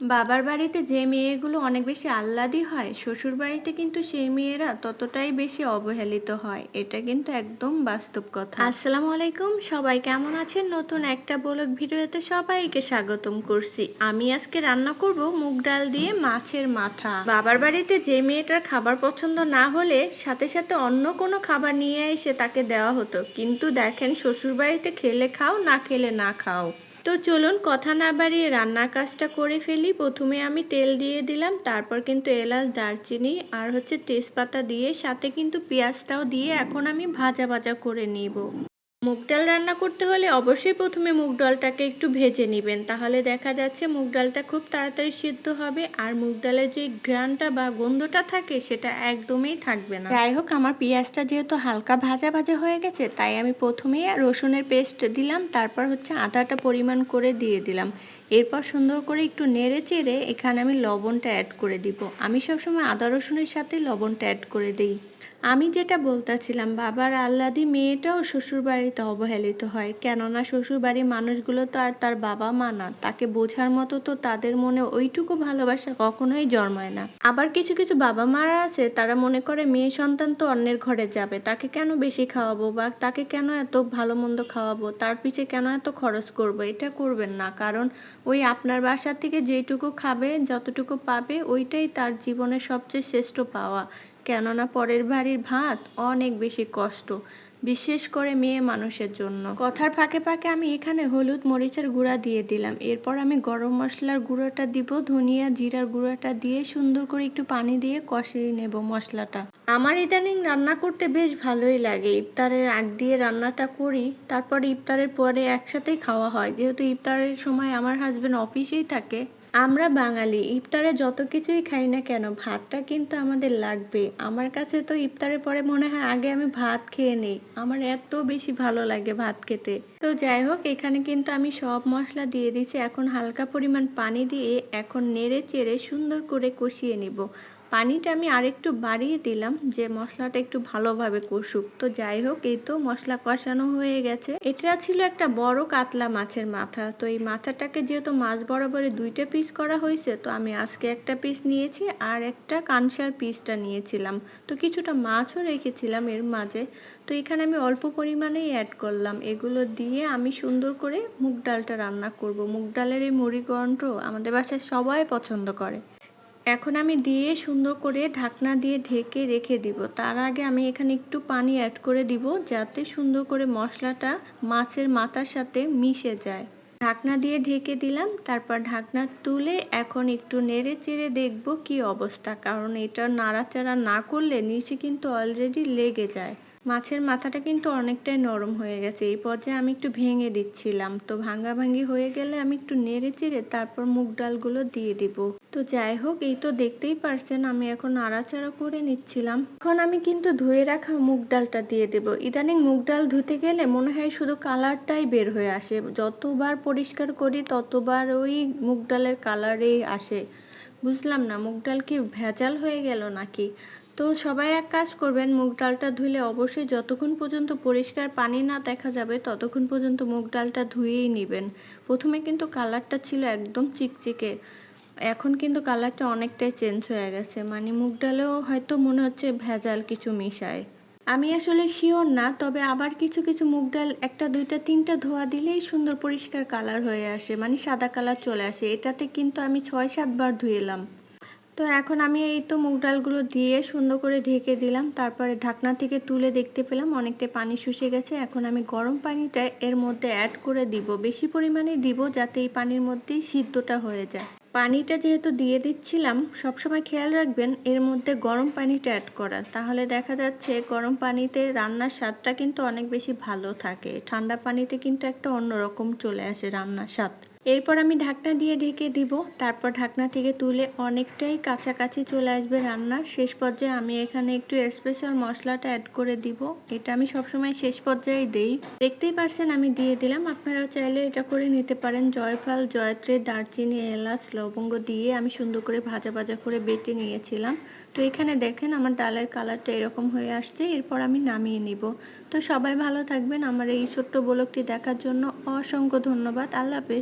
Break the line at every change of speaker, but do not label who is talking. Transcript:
বাবার বাড়িতে যে মেয়েগুলো অনেক বেশি আহ্লাদি হয়, শ্বশুর বাড়িতে কিন্তু সেই মেয়েরা ততটাই বেশি অবহেলিত হয়। এটা কিন্তু একদম বাস্তব কথা। আসসালামু আলাইকুম, সবাই কেমন আছেন? নতুন একটা বলক ভিডিওতে সবাইকে স্বাগতম করছি। আমি আজকে রান্না করব মুগ ডাল দিয়ে মাছের মাথা। বাবার বাড়িতে যে মেয়েটার খাবার পছন্দ না হলে সাথে সাথে অন্য কোনো খাবার নিয়ে এসে তাকে দেওয়া হতো। কিন্তু দেখেন, শ্বশুর বাড়িতে খেলে খাও, না খেলে না খাও। তো চলুন কথা না বাড়িয়ে রান্নার কাজটা করে ফেলি। প্রথমে আমি তেল দিয়ে দিলাম, তারপর কিন্তু এলাচ, দারচিনি আর হচ্ছে তেজপাতা দিয়ে, সাথে কিন্তু পেঁয়াজটাও দিয়ে এখন আমি ভাজা ভাজা করে নিব। মুগ ডাল রান্না করতে হলে অবশ্যই প্রথমে মুগ ডালটাকে একটু ভেজে নেবেন। তাহলে দেখা যাচ্ছে মুগ ডালটা খুব তাড়াতাড়ি সিদ্ধ হবে আর মুগ ডালের যে ঘ্রাণটা বা গন্ধটা থাকে সেটা একদমই থাকবে না। যাই হোক, আমার পেঁয়াজটা যেহেতু হালকা ভাজা ভাজা হয়ে গেছে, তাই আমি প্রথমেই রসুনের পেস্ট দিলাম, তারপর হচ্ছে আদাটা পরিমাণ করে দিয়ে দিলাম। এরপর সুন্দর করে একটু নেড়ে চেড়ে এখানে আমি লবণটা অ্যাড করে দিব। আমি সবসময় আদা রসুনের সাথে লবণটা অ্যাড করে দিই। আমি যেটা বলতেছিলাম, বাবার আহ্লাদি মেয়েটাও শ্বশুরবাড়িতে অবহেলিত হয়। কেননা শ্বশুরবাড়ির মানুষগুলো তো আর তার বাবা মা না। তাকে বোঝার মতো তো তাদের মনে ওইটুকু ভালোবাসা কখনোই জন্মায় না। আবার কিছু কিছু বাবা মারা আছে, তারা মনে করে মেয়ে সন্তান তো অন্যের ঘরে যাবে। তাকে কেন বেশি খাওয়াবো বা তাকে কেন এত ভালো মন্দ খাওয়াবো? তার পিছে কেন এত খরচ করব? এটা করবেন না। কারণ ওই আপনার বাসা থেকে যেটুকু খাবে, যতটুকু পাবে, ওইটাই তার জীবনের সবচেয়ে শ্রেষ্ঠ পাওয়া। কেননা পরের বাড়ির ভাত অনেক বেশি কষ্ট। বিশেষ করে মেয়ে মানুষের জন্য। কথার ফাঁকে ফাঁকে আমি এখানে হলুদ মরিচের গুঁড়া দিয়ে দিলাম। এরপর আমি গরম মশলার গুঁড়োটা দিব, ধনিয়া জিরার গুঁড়োটা দিয়ে সুন্দর করে একটু পানি দিয়ে কষিয়ে নেব মশলাটা। আমার ইদানিং রান্না করতে বেশ ভালোই লাগে। ইফতারের আগ দিয়ে রান্নাটা করি, তারপর ইফতারের পরে একসাথেই খাওয়া হয়। যেহেতু ইফতারের সময় আমার হাজব্যান্ড অফিসেই থাকে আমরা বাঙালি, ইফতারে যত কিছুই খাই না কেন, ভাতটা কিন্তু আমাদের লাগবে আমার কাছে তো ইফতারের পরে মনে হয় আগে আমি ভাত খেয়ে নিই। আমার এত বেশি ভালো লাগে ভাত খেতে। তো যাই হোক, এখানে কিন্তু আমি সব মশলা দিয়ে দিচ্ছি এখন হালকা পরিমাণ পানি দিয়ে এখন নেড়ে চেড়ে সুন্দর করে কষিয়ে নিব। পানিটা আমি আরেকটু বাড়িয়ে দিলাম যে মশলাটা একটু ভালোভাবে কষুক। তো যাই হোক, এই তো মশলা কষানো হয়ে গেছে। এটা ছিল একটা বড় কাতলা মাছের মাথা। তো এই মাথাটাকে যেহেতু মাছ বরাবরে দুইটা পিস করা হয়েছে, তো আমি আজকে একটা পিস নিয়েছি আর একটা কানসার পিসটা নিয়েছিলাম। তো কিছুটা মাছও রেখেছিলাম এর মাঝে। তো এখানে আমি অল্প পরিমাণেই অ্যাড করলাম। এগুলো দিয়ে আমি সুন্দর করে মুগ ডালটা রান্না করব। মুগ ডালের এই মুড়ি গন্ড আমাদের বাসায় সবাই পছন্দ করে। এখন আমি দিয়ে সুন্দর করে ঢাকনা দিয়ে ঢেকে রেখে দিব। তার আগে আমি এখানে একটু পানি অ্যাড করে দিব যাতে সুন্দর করে মশলাটা মাছের মাথার সাথে মিশে যায়। ঢাকনা দিয়ে ঢেকে দিলাম, তারপর ঢাকনা তুলে এখন একটু নেড়ে চেড়ে দেখব কি অবস্থা। কারণ এটা নাড়াচাড়া না করলে নিচে কিন্তু অলরেডি লেগে যায়। মাছের মাথাটা কিন্তু অনেকটাই নরম হয়ে গেছে। এই পর্যায়ে আমি একটু ভেঙে দিচ্ছিলাম। তো ভাঙ্গি হয়ে গেলে আমি একটু নেড়ে চেড়ে তারপর মুগ ডালগুলো দিয়ে দিব। তো যাই হোক, এই তো দেখতেই পারছেন আমি এখন নাড়াচাড়া করে নিচ্ছিলাম। এখন আমি কিন্তু ধুয়ে রাখা মুগ ডালটা দিয়ে দেব। ইদানিং মুগ ডাল ধুতে গেলে মনে হয় শুধু কালারটাই বের হয়ে আসে। যতবার পরিষ্কার করি ততবার ওই মুগ ডালের কালারেই আসে। বুঝলাম না, মুগ ডাল কি ভেজাল হয়ে গেল নাকি? তো সবাই এক কাজ করবেন, মুগ ডালটা ধুলে অবশ্যই যতক্ষণ পর্যন্ত পরিষ্কার পানি না দেখা যাবে, ততক্ষণ পর্যন্ত মুগ ডালটা ধুয়েই নেবেন। প্রথমে কিন্তু কালারটা ছিল একদম চিকচিকে। এখন কিন্তু কালারটা অনেকটাই চেঞ্জ হয়ে গেছে। মানে মুগ ডালেও হয়তো মনে হচ্ছে ভেজাল কিছু মিশায়। আমি আসলে শিওর না, তবে আবার কিছু কিছু মুগ ডাল একটা, দুইটা, তিনটা ধোয়া দিলেই সুন্দর পরিষ্কার কালার হয়ে আসে। মানে সাদা কালার চলে আসে। এটাতে কিন্তু আমি ছয় সাতবার ধুয়েলাম তো এখন আমি এই তো মুগ ডালগুলো দিয়ে সুন্দর করে ঢেকে দিলাম। তারপরে ঢাকনা থেকে তুলে দেখতে পেলাম, অনেকটা পানি শুষে গেছে। এখন আমি গরম পানিটা এর মধ্যে অ্যাড করে দিব। বেশি পরিমাণে দিব যাতে এই পানির মধ্যেই সিদ্ধটা হয়ে যায়। পানিটা যেহেতু দিয়ে দিচ্ছিলাম, সবসময় খেয়াল রাখবেন এর মধ্যে গরম পানিটা অ্যাড করার। তাহলে দেখা যাচ্ছে গরম পানিতে রান্নার স্বাদটা কিন্তু অনেক বেশি ভালো থাকে। ঠান্ডা পানিতে কিন্তু একটা অন্যরকম চলে আসে রান্নার স্বাদ। এরপর আমি ঢাকনা দিয়ে ঢেকে দিব। তারপর ঢাকনা থেকে তুলে অনেকটাই কাছাকাছি চলে আসবে রান্নার। শেষ পর্যায়ে আমি এখানে একটু স্পেশাল মশলাটা অ্যাড করে দিব। এটা আমি সবসময় শেষ পর্যায়ে দেই। দেখতেই পারছেন আমি দিয়ে দিলাম। আপনারাও চাইলে এটা করে নিতে পারেন। জয়ফল, জয়ত্রী, দারচিনি, এলাচ, লবঙ্গ দিয়ে আমি সুন্দর করে ভাজা ভাজা করে বেটে নিয়েছিলাম। তো এখানে দেখেন আমার ডালের কালারটা এরকম হয়ে আসছে। এরপর আমি নামিয়ে নিব। তো সবাই ভালো থাকবেন। আমার এই ছোট্ট বলকটি দেখার জন্য অসংখ্য ধন্যবাদ। আল্লাহ হাফেজ।